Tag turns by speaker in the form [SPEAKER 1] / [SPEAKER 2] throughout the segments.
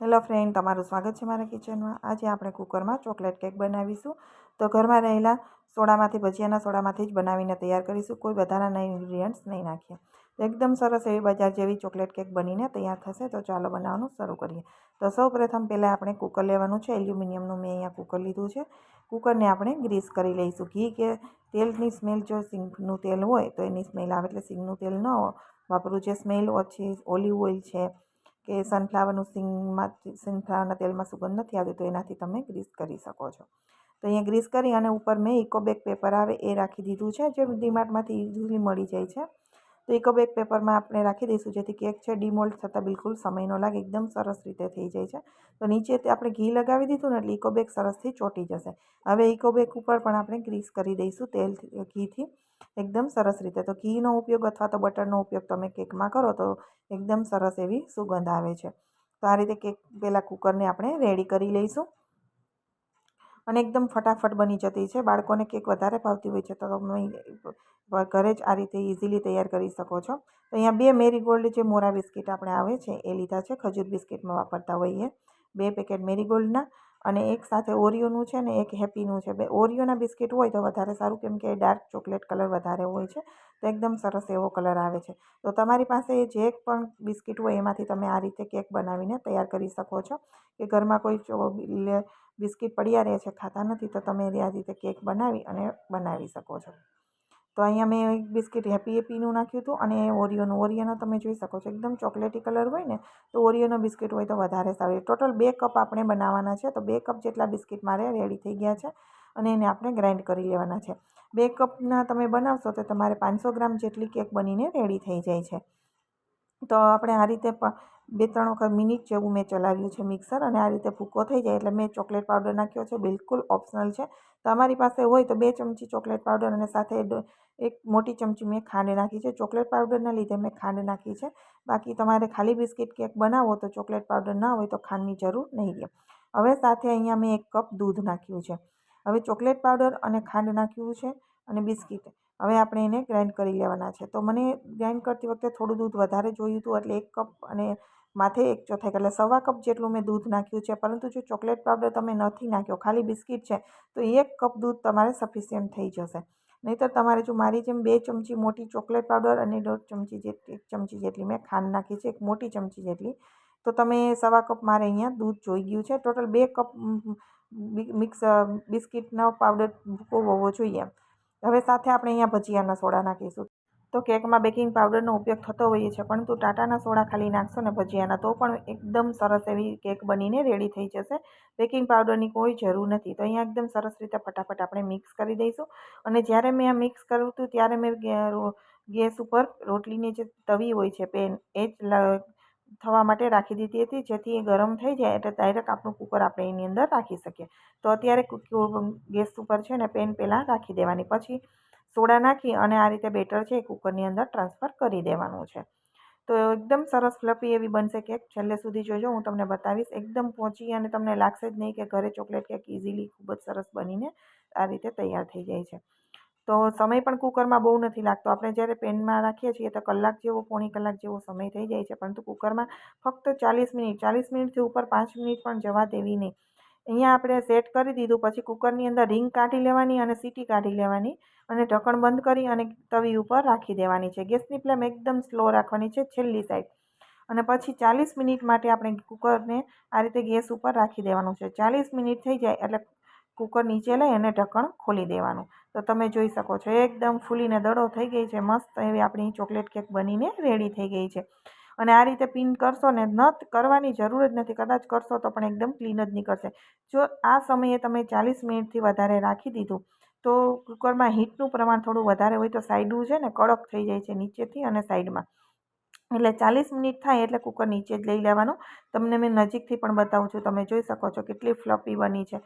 [SPEAKER 1] Hello friend, તમારું સ્વાગત છે મારા કિચનમાં. આજે આપણે કુકરમાં ચોકલેટ કેક બનાવીશું. તો ઘરમાં રહેલા સોડામાંથી, ભજીયાના સોડામાંથી જ બનાવીને તૈયાર કરીશું. કોઈ વધારાના ઇન્ગ્રીડિયન્ટ્સ નહીં નાખીએ. એકદમ સરસ એવી બજાર જેવી ચોકલેટ કેક બનીને તૈયાર થશે. તો ચાલો બનાવવાનું શરૂ કરીએ. તો સૌ પ્રથમ પહેલાં આપણે કુકર લેવાનું છે. એલ્યુમિનિયમનું મેં અહીંયા કુકર લીધું છે. કુકરને આપણે ગ્રીસ કરી લઈશું. ઘી કે તેલની સ્મેલ, જો સિંગનું તેલ હોય તો એની સ્મેલ આવે. એટલે સિંગનું તેલ ન વાપરવું. જે સ્મેલ ઓછી, ઓલિવ ઓઇલ છે કે સનફ્લાવરનું સિંગમાં સનફ્લાવરના તેલમાં સુગંધ નથી આવતી, તો એનાથી તમે ગ્રીસ કરી શકો છો. તો અહીંયા ગ્રીસ કરી અને ઉપર મેં ઇકોબેક પેપર આવે એ રાખી દીધું છે, જે ડીમાર્ટમાંથી ઇઝીલી મળી જાય છે. તો ઇકોબેક પેપરમાં આપણે રાખી દઈશું, જેથી કેક છે, ડિમોલ્ડ થતાં બિલકુલ સમય ન લાગે, એકદમ સરસ રીતે થઈ જાય છે. તો નીચે આપણે ઘી લગાવી દીધું ને એટલે ઇકોબેક સરસથી ચોંટી જશે. હવે ઇકોબેક ઉપર પણ આપણે ગ્રીસ કરી દઈશું તેલ ઘીથી, એકદમ સરસ રીતે. તો ઘીનો ઉપયોગ અથવા તો બટરનો ઉપયોગ તમે કેકમાં કરો તો એકદમ સરસ એવી સુગંધ આવે છે. તો આ રીતે કેક પહેલાં કુકરને આપણે રેડી કરી લઈશું. અને એકદમ ફટાફટ બની જતી છે. બાળકોને કેક વધારે ભાવતી હોય છે તો તમે ઘરે જ આ રીતે ઇઝીલી તૈયાર કરી શકો છો. તો અહીંયા બે મેરીગોલ્ડ જે મોરા બિસ્કિટ આપણે આવે છે એ લીધા છે. ખજૂર બિસ્કિટમાં વાપરતા હોઈએ. બે પેકેટ મેરીગોલ્ડના અને એક સાથે ઓરિયોનું છે ને એક હેપીનું છે. બે ઓરિયોના બિસ્કિટ હોય તો વધારે સારું, કેમ કે ડાર્ક ચોકલેટ કલર વધારે હોય છે, તો એકદમ સરસ એવો કલર આવે છે. તો તમારી પાસે જે પણ બિસ્કિટ હોય એમાંથી તમે આ રીતે કેક બનાવીને તૈયાર કરી શકો છો. કે ઘરમાં કોઈ બિસ્કિટ પડ્યા રહે છે, ખાતા નથી, તો તમે આ રીતે કેક બનાવી અને બનાવી શકો છો. તો અહીંયા મેં એક બિસ્કિટ હેપી હેપીનું નાખ્યું હતું અને ઓરિયોનું, ઓરિયોનો તમે જોઈ શકો છો. એકદમ ચોકલેટી કલર હોય ને, તો ઓરિયોનો બિસ્કિટ હોય તો વધારે સારું. ટોટલ બે કપ આપણે બનાવવાના છે, તો બે કપ જેટલા બિસ્કિટ મારે રેડી થઈ ગયા છે અને એને આપણે ગ્રાઇન્ડ કરી લેવાના છે. બે કપના તમે બનાવશો તો તમારે પાંચસો ગ્રામ જેટલી કેક બનીને રેડી થઈ જાય છે. તો આપણે આ રીતે બે ત્રણ વખત મિનિટ જેવું મેં ચલાવ્યું છે મિક્સર અને આ રીતે ભૂકો થઈ જાય એટલે મેં ચોકલેટ પાવડર નાખ્યો છે, બિલકુલ ઓપ્શનલ છે. તમારી પાસે હોય તો બે ચમચી ચોકલેટ પાવડર અને સાથે એક મોટી ચમચી મેં ખાંડ નાખી છે. ચોકલેટ પાવડરના લીધે મેં ખાંડ નાખી છે. બાકી તમારે ખાલી બિસ્કિટ કેક બનાવો તો ચોકલેટ પાવડર ના હોય તો ખાંડની જરૂર નહીં રહે. હવે સાથે અહીંયા મેં એક કપ દૂધ નાખ્યું છે. હવે ચોકલેટ પાવડર અને ખાંડ નાખ્યું છે અને બિસ્કિટ. હવે આપણે એને ગ્રાઇન્ડ કરી લેવાના છે. તો મને ગ્રાઇન્ડ કરતી વખતે થોડું દૂધ વધારે જોયું હતું એટલે એક કપ અને માથે એક ચોથાઈ એટલે સવા કપ જેટલું મેં દૂધ નાખ્યું છે. પરંતુ જો ચોકલેટ પાવડર તમે નથી નાખ્યો, ખાલી બિસ્કિટ છે, તો એક કપ દૂધ તમારે સફિશિયન્ટ થઈ જશે. નહીંતર તમારે જો મારી જેમ બે ચમચી મોટી ચોકલેટ પાવડર અને દોઢ ચમચી જેટલી ચમચી જેટલી મેં ખાંડ નાખી છે, એક મોટી ચમચી જેટલી, તો તમે સવા કપ મારે અહીંયા દૂધ જોઈ ગયું છે. ટોટલ બે કપ મિક્સ બિસ્કિટનો પાવડર ભૂકો હોવો જોઈએ. હવે સાથે આપણે અહીંયા ભજીયાના સોડા નાખીશું. તો કેકમાં બેકિંગ પાવડરનો ઉપયોગ થતો હોઈએ છે, પરંતુ ટાટાના સોડા ખાલી નાખશો ને ભજીયાના તો પણ એકદમ સરસ એવી કેક બનીને રેડી થઈ જશે. બેકિંગ પાવડરની કોઈ જરૂર નથી. તો અહીંયા એકદમ સરસ રીતે ફટાફટ આપણે મિક્સ કરી દઈશું. અને જ્યારે મેં આ મિક્સ કર્યું હતું, ત્યારે મેં ગેસ ઉપર રોટલીની જે તવી હોય છે, પેન, એ જ થવા માટે રાખી દીધી હતી, જેથી એ ગરમ થઈ જાય એટલે ડાયરેક્ટ આપણું કુકર આપણે એની અંદર રાખી શકીએ. તો અત્યારે ગેસ ઉપર છે ને, પેન પહેલાં રાખી દેવાની. પછી સોડા નાખી અને આ રીતે બેટર છે એ કુકરની અંદર ટ્રાન્સફર કરી દેવાનું છે. તો એકદમ સરસ ફ્લફી એવી બનશે કેક. છેલ્લે સુધી જોજો, હું તમને બતાવીશ. એકદમ પહોંચી અને તમને લાગશે જ નહીં કે ઘરે ચોકલેટ કેક ઇઝીલી ખૂબ જ સરસ બનીને આ રીતે તૈયાર થઈ જાય છે. તો સમય પણ કુકરમાં બહુ નથી લાગતો. આપણે જ્યારે પેનમાં રાખીએ છીએ તો કલાક જેવો, પોણી કલાક જેવો સમય થઈ જાય છે, પરંતુ કુકરમાં ફક્ત ચાલીસ મિનિટ, ચાલીસ મિનિટથી ઉપર પાંચ મિનિટ પણ જવા દેવી નહીં. અહીંયા આપણે સેટ કરી દીધું, પછી કુકરની અંદર રિંગ કાઢી લેવાની અને સીટી કાઢી લેવાની. અને ઢક્કણ બંધ કરી અને તવી ઉપર રાખી દેવાની છે. ગેસની ફ્લેમ એકદમ સ્લો રાખવાની છે છેલ્લી સાઈડ. અને પછી ચાલીસ મિનિટ માટે આપણે કુકરને આ રીતે ગેસ ઉપર રાખી દેવાનું છે. ચાલીસ મિનિટ થઈ જાય એટલે કુકર નીચે લઈ અને ઢક્કણ ખોલી દેવાનું. તો તમે જોઈ શકો છો, એકદમ ફૂલીને દડો થઈ ગઈ છે, મસ્ત એવી આપણી ચોકલેટ કેક બનીને રેડી થઈ ગઈ છે. અને આ રીતે પિન કરશો ને ન કરવાની જરૂર જ નથી, કદાચ કરશો તો પણ એકદમ ક્લીન જ નીકળશે. જો આ સમયે તમે ચાલીસ મિનિટથી વધારે રાખી દીધું તો કુકરમાં હીટનું પ્રમાણ થોડું વધારે હોય તો સાઈડું છે ને કડક થઈ જાય છે નીચેથી અને સાઈડમાં. એટલે ચાલીસ મિનિટ થાય એટલે કુકર નીચે જ લઈ લેવાનું. તમને મેં નજીકથી પણ બતાવું છું, તમે જોઈ શકો છો કેટલી ફ્લફી બની છે.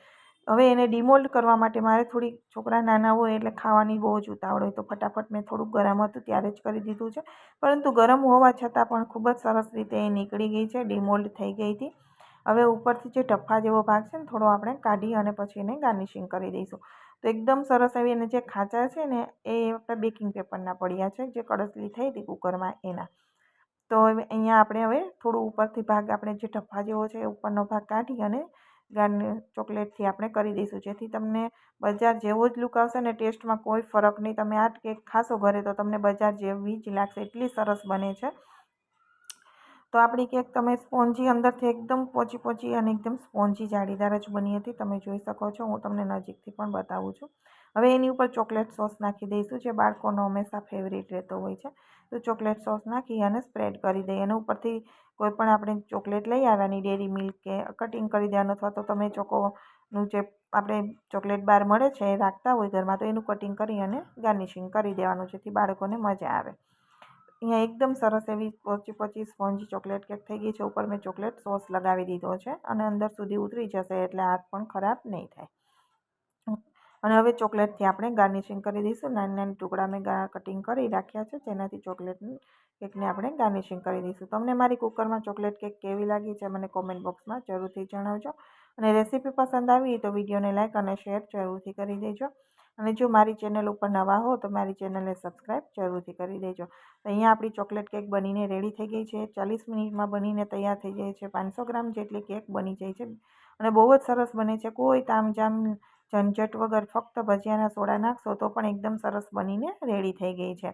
[SPEAKER 1] હવે એને ડિમોલ્ડ કરવા માટે મારે થોડી છોકરા નાના હોય એટલે ખાવાની બહુ જ ઉતાવળ હોય તો ફટાફટ મેં થોડુંક ગરમ હતું ત્યારે જ કરી દીધું છે. પરંતુ ગરમ હોવા છતાં પણ ખૂબ જ સરસ રીતે એ નીકળી ગઈ છે, ડિમોલ્ડ થઈ ગઈ હતી. હવે ઉપરથી જે ટફા જેવો ભાગ છે ને થોડો આપણે કાઢી અને પછી એને ગાર્નિશિંગ કરી દઈશું. તો એકદમ સરસ આવી અને જે ખાંચા છે ને, એ બેકિંગ પેપરના પડ્યા છે, જે કડસલી થઈ હતી કુકરમાં એના. તો અહીંયા આપણે હવે થોડું ઉપરથી ભાગ આપણે જે ઠફા જેવો છે એ ઉપરનો ભાગ કાઢી અને ગાર્ન ચોકલેટથી આપણે કરી દઈશું. જેથી તમને બજાર જેવો જ લુક આવશે ને ટેસ્ટમાં કોઈ ફરક નહીં. તમે આ કેક ખાશો ઘરે તો તમને બજાર જેવી જ લાગશે. એટલી સરસ બને છે. તો આપણી કેક તમે સ્પોન્જી અંદરથી એકદમ પોચી પોચી અને એકદમ સ્પોન્જી જાળીદાર જ બની હતી. તમે જોઈ શકો છો, હું તમને નજીકથી પણ બતાવું છું. હવે એની ઉપર ચોકલેટ સોસ નાખી દઈશું, જે બાળકોનો હંમેશા ફેવરેટ રહેતો હોય છે. તો ચોકલેટ સોસ નાખી અને સ્પ્રેડ કરી દઈએ. અને ઉપરથી કોઈ પણ આપણે ચોકલેટ લઈ આવવાની ડેરી મિલ્ક કે કટિંગ કરી દેવાનું અથવા તો તમે ચોકોનું જે આપણે ચોકલેટ બાર મળે છે એ રાખતા હોય ઘરમાં, તો એનું કટિંગ કરી અને ગાર્નિશિંગ કરી દેવાનું, જેથી બાળકોને મજા આવે. અહીંયા એકદમ સરસ એવી પોચી પોચી સ્પોન્જી ચોકલેટ કેક થઈ ગઈ છે. ઉપર મેં ચોકલેટ સોસ લગાવી દીધો છે અને અંદર સુધી ઉતરી જશે એટલે હાથ પણ ખરાબ નહીં થાય. અને હવે ચોકલેટથી આપણે ગાર્નિશિંગ કરી દઈશું. નાની નાની ટુકડા મેં કટિંગ કરી રાખ્યા છે, જેનાથી ચોકલેટ કેકને આપણે ગાર્નિશિંગ કરી દઈશું. તમને મારી કુકરમાં ચોકલેટ કેક કેવી લાગી છે મને કોમેન્ટ બોક્સમાં જરૂરથી જણાવજો. અને રેસીપી પસંદ આવી તો વિડીયોને લાઇક અને શેર જરૂરથી કરી દેજો. અને જો મારી ચેનલ ઉપર નવા હો તો મારી ચેનલને સબસ્ક્રાઈબ જરૂરથી કરી દેજો. અહીંયા આપણી ચોકલેટ કેક બનીને રેડી થઈ ગઈ છે. ચાલીસ મિનિટમાં બનીને તૈયાર થઈ જાય છે. પાંચસો ગ્રામ જેટલી કેક બની જાય છે. અને બહુ જ સરસ બને છે. કોઈ તામજામ ઝંઝટ વગર ફક્ત ભજીયાના સોડા નાખશો તો પણ એકદમ સરસ બનીને રેડી થઈ ગઈ છે.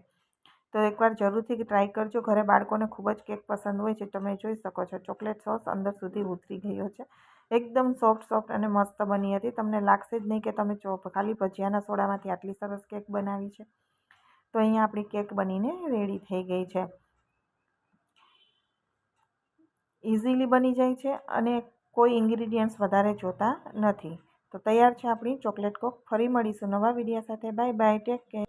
[SPEAKER 1] તો એકવાર જરૂરથી ટ્રાય કરજો. ઘરે બાળકોને ખૂબ જ કેક પસંદ હોય છે. તમે જોઈ શકો છો, ચોકલેટ સોસ અંદર સુધી ઉતરી ગયો છે. એકદમ સોફ્ટ સોફ્ટ અને મસ્ત બની હતી. તમને લાગશે જ નહીં કે તમે ખાલી ભજીયાના સોડામાંથી આટલી સરસ કેક બનાવી છે. તો અહીંયા આપણી કેક બનીને રેડી થઈ ગઈ છે. ઇઝીલી બની જાય છે અને કોઈ ઇન્ગ્રીડિયન્ટ્સ વધારે જોતા નથી. તો તૈયાર છે આપણી ચોકલેટ કોક. ફરી મળીશું નવા વિડીયા સાથે. Bye bye. Take care.